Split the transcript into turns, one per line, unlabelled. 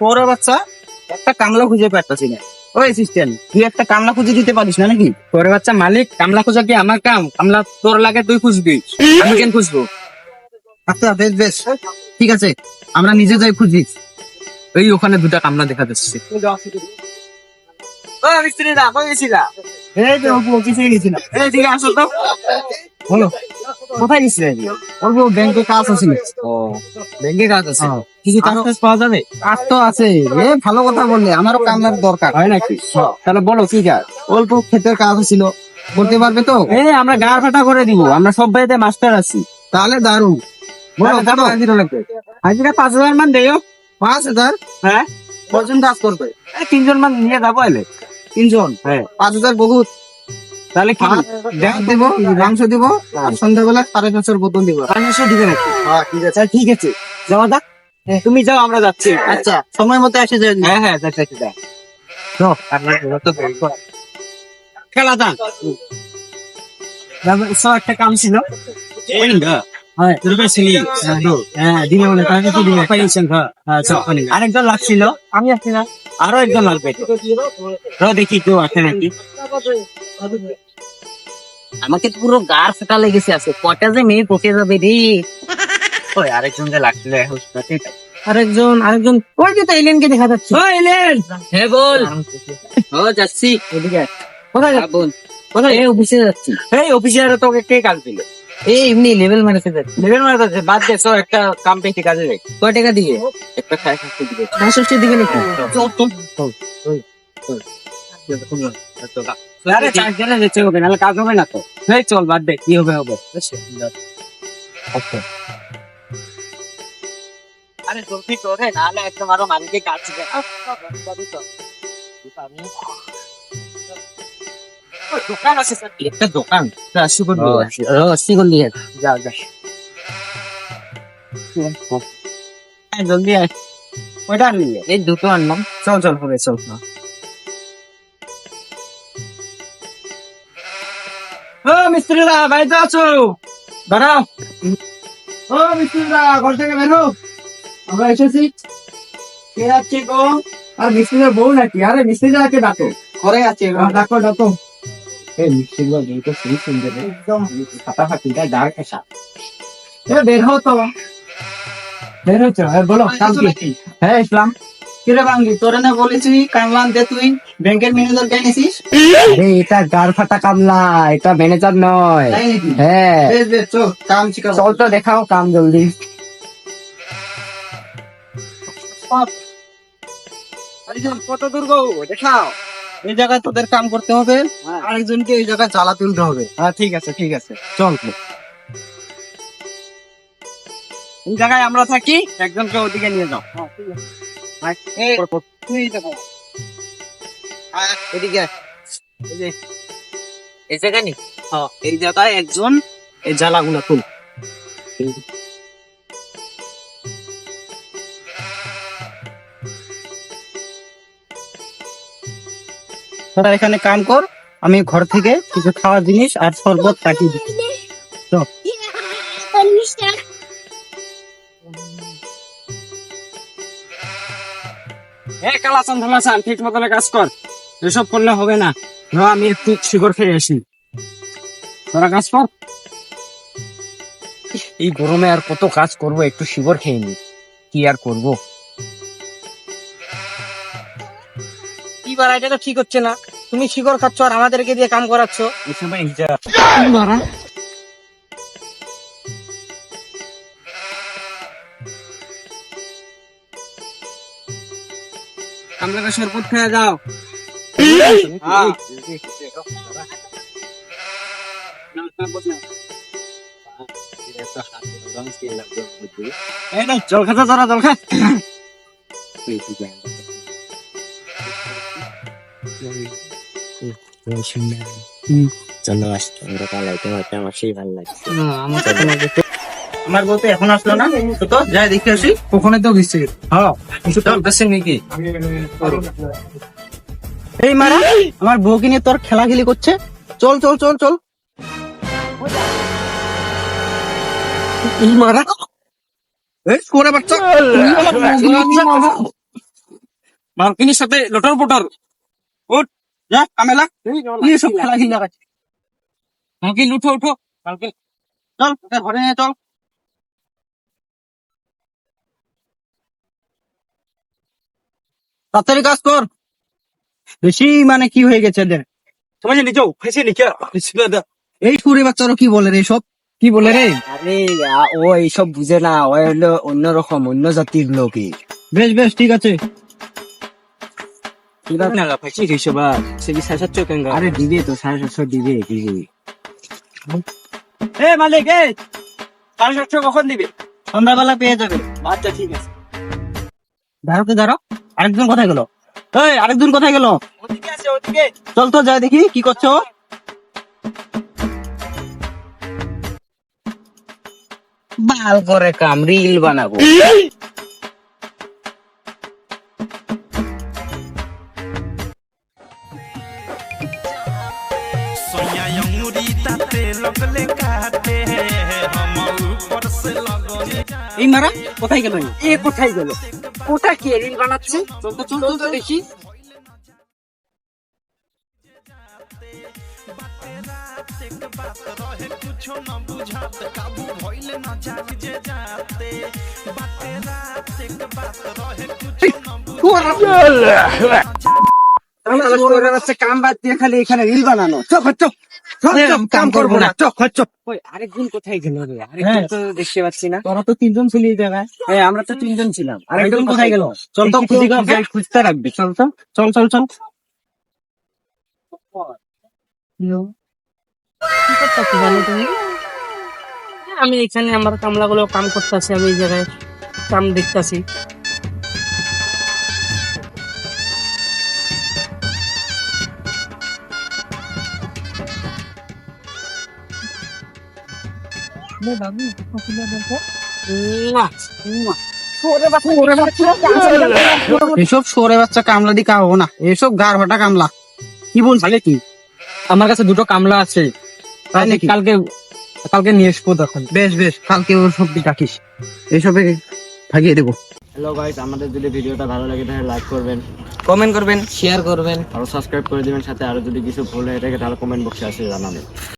তোর বাচ্চা একটা কামলা খুঁজে পারতাছি না। ওই তুই একটা কামলা খুঁজে দিতে পারিস না নাকি?
তোর বাচ্চা মালিক কামলা খোঁজা কি আমার কাম? কামলা তোর লাগে তুই খুঁজবি। আমি কেন খুঁজবো?
আচ্ছা বেশ বেশ। ঠিক আছে আমরা নিজে যাই খুঁজি।
এই ওখানে দুটা কামলা দেখা যাচ্ছে।
কোথায় গেছিলে? ওর বউ ব্যাংকে কাজ আছে
ও ব্যাংকে কাজ আছে?
হ্যাঁ।
কিছু কাজ পাওয়া যাবে?
কাজ তো আছে। এ ভালো কথা বললে আমারও কামলার দরকার।
হয় নাকি? তাহলে বলো কি কাজ?
অল্প ক্ষেতের কাজ ছিল। করতে পারবে তো?
এই আমরা গা ফাটা করে দিব। আমরা সব বাড়িতে মাস্টার আছি।
তাহলে দারুণ বলো কত?
হাজিরা লাগবে হাজিরা পাঁচ হাজার মান দেয়
পাঁচ হাজার?
হ্যাঁ।
কজন কাজ করবে?
তিনজন মান নিয়ে যাব এলে।
তিনজন?
হ্যাঁ।
পাঁচ হাজার বহুত।
তাহলে কি
ডাল দিব মাংস দিব আর সন্ধ্যাবেলা সাড়ে পাঁচশোর বোতল দিব।
পাঁচশো দিবে নাকি?
হ্যাঁ ঠিক আছে।
ঠিক আছে। যাওয়া যাক। তুমি যাও আমরা যাচ্ছি।
আচ্ছা সময় মতো এসে যাই
হ্যাঁ হ্যাঁ যাচ্ছি যাচ্ছি যাই তো আপনার তো খেলা দান সব একটা কাম ছিল। হ্যাঁ। হ্যাঁ হ্যাঁ আচ্ছা আরেকজন লাগছিল? আমি আসছি না। আরও একজন লাগবে। তো দেখি কেউ আসে নাকি?
আমাকে পুরো গার ফাটা লেগেছে আছে। কটা যে মেয়ে পকে যাবে রে?
ওই আরেকজন যে লাগছিল এখন
আরেকজন আরেকজন ওই যে তো এলিয়েনকে দেখা যাচ্ছে।
ও এলেন
হ্যাঁ বল! ও যাচ্ছি।
এদিকে কোথায়
হ্যাঁ, বল। কোথায়? এই অফিসে যাচ্ছি।
এই অফিসিয়ার তোকে কে কাজ দিল?
এই এমনি লেভেল মারাতে যাচ্ছি।
লেভেল যাচ্ছে। বাদ দে সব একটা কাম পেয়েছি কাজে রে
কয় টাকা দিয়ে?
একটা খাই খাইতে দিবে।
বাষট্টি দিবে নাকি?
আরে যেতে হবে নাহলে কাজ হবে না তো। এই চল বাদ দে কি হবে হবে। আরে জলদি করে নাহলে একদম আরও মালিকে দোকান আছে স্যার। একটা দোকান? সুগন্ধ
রসিগল্লি
যাও যাও হ্যাঁ, জলদি আয়। ওইটা নিয়ে
এই দুটো আনলাম।
চল চল হবে চল চল। ও মিস্ত্রিরা বাড়িতে আছো? দাঁড়াও। ও মিস্ত্রিরা ঘর থেকে বেরো আমরা এসেছি? কে আছে গো? আর মিস্ত্রির বউ নাকি? আরে মিস্ত্রিরা কে ডাকো?
ঘরে আছে
ডাকো ডাকো। এই মিস্ত্রিগুলো যেই তো শুরু সুন্দর একদম। ফাটাফাটি গায়ে দাঁড় এ বের হও তো। বের হচ্ছে হ্যাঁ বলো কি হ্যাঁ ইসলাম
কিরে বাঙ্গি তোরে না বলেছি তুই। ব্যাংকের ম্যানেজার কে নিছিস
আরে এটা গার ফাটা কামলা এটা ম্যানেজার নয়। হ্যাঁ।
চল কাম শিখাবো।
চল তো দেখাও কাম জলদি। কত দূর গো? দেখাও
এই জায়গায় তোদের কাম করতে হবে
হ্যাঁ।
আরেকজনকে এই জায়গায় জ্বালা তুলতে হবে।
হ্যাঁ ঠিক আছে ঠিক আছে। চল এই জায়গায় আমরা থাকি একজনকে ওদিকে নিয়ে যাও।
হ্যাঁ, এই, জায়গায়। এদিকে এই
জায়গা নি?
হ্যাঁ, এই জায়গায় একজন এই জ্বালাগুলো তুল। তোরা এখানে কাম কর, আমি ঘর থেকে কিছু খাওয়ার জিনিস আর শরবত পাঠিয়ে দিচ্ছি।
ঠিক মতন কাজ কর। এসব করলে হবে না। ধর আমি একটু শিকড় খেয়ে আসি। তোরা কাজ কর। এই গরমে আর কত কাজ করব, একটু শিকড় খেয়ে নি। কি আর করব?
কি বার এটা তো ঠিক হচ্ছে না তুমি শিকড় খাচ্ছ আর আমাদেরকে দিয়ে কাম করাচ্ছ বাড়া
কামলাকে শরবত খেয়ে যাও হ্যাঁ। জল খাতা জল খা আমরা পালাইতে পারতে আমার সেই ভালো লাগছে
আমার বউ তো এখন আসলো না। তো তো যাই দেখে আসি। কখনো তো গেছে।
হ্যাঁ। কিছু চলতেছে নাকি
এই মারা আমার বউকে নিয়ে তোর খেলা খেলি করছে। চল চল চল চল। এই মারা। এই করে বাচ্চা তুই আমার বউকে নিয়ে-
মালকিনির সাথে লটর পটর।
উঠ যা কামেলা। কি সব খেলা খেলা
মালকিন উঠো উঠো। মালকিন
চল ঘরে নিয়ে চল। তাড়াতাড়ি কাজ কর। বেশি মানে কি হয়ে গেছে এদের
তোমার নিচে ফেসে নিচে
এই সুরে বাচ্চারা কি বলে রে এসব
কি বলে রে?
আরে ও এইসব বুঝে না। ও হলো অন্যরকম অন্য জাতির লোকই।
বেশ বেশ ঠিক আছে। এ মালিক এ সাড়ে সাতশো কখন দিবে সন্ধ্যাবেলা পেয়ে যাবে আচ্ছা ঠিক আছে দাঁড়াতে দাঁড়াও আরেকজন কোথায় গেল এই আরেকজন কোথায় গেল
ওদিকে আছে ওদিকে
চল তো যাই দেখি কি করছ?
বাল করে কাম রিল বানাবো
এই মারা কোথায় গেল
এ? কোথায় গেল? কোথা কি রিল বানাচ্ছে? চলতে চলতে দেখি।
বাতে রাত
কাম বাদ দিয়ে খালি এখানে রিল বানানো। চপ চপ কাম করব না। চপ চপ
আরেকজন কোথায় গেল রে?
হ্যাঁ।
আরেকজন তো দেখতে পাচ্ছি না।
তোরা তো তিনজন ছিলি জায়গায়।
হ্যাঁ আমরা তো তিনজন ছিলাম।
আরেকজন কোথায় গেল? চল তো
খুঁজতে রাখবি। চল তো
চল চল চল।
আমি এখানে আমার কামলা গুলো কাম করতেছি আমি এই জায়গায় কাম দেখতাছি।
এসব সরে বাচ্চা কামলা দি খাব না এসব গার কামলা। কি বলছিস
তাহলে কি আমার কাছে দুটো কামলা আছে।
তাই নাকি?
কালকে কালকে নিয়ে আসব তখন।
বেশ বেশ কালকে ওর সব দিক রাখিস। এসবে ভাগিয়ে দেবো।
হ্যালো গাইস আমাদের যদি ভিডিওটা ভালো লাগে তাহলে লাইক করবেন।
কমেন্ট করবেন। শেয়ার করবেন।
আর সাবস্ক্রাইব করে দিবেন সাথে আরও যদি কিছু ভুল হয়ে থাকে তাহলে কমেন্ট বক্সে আসে জানাবেন।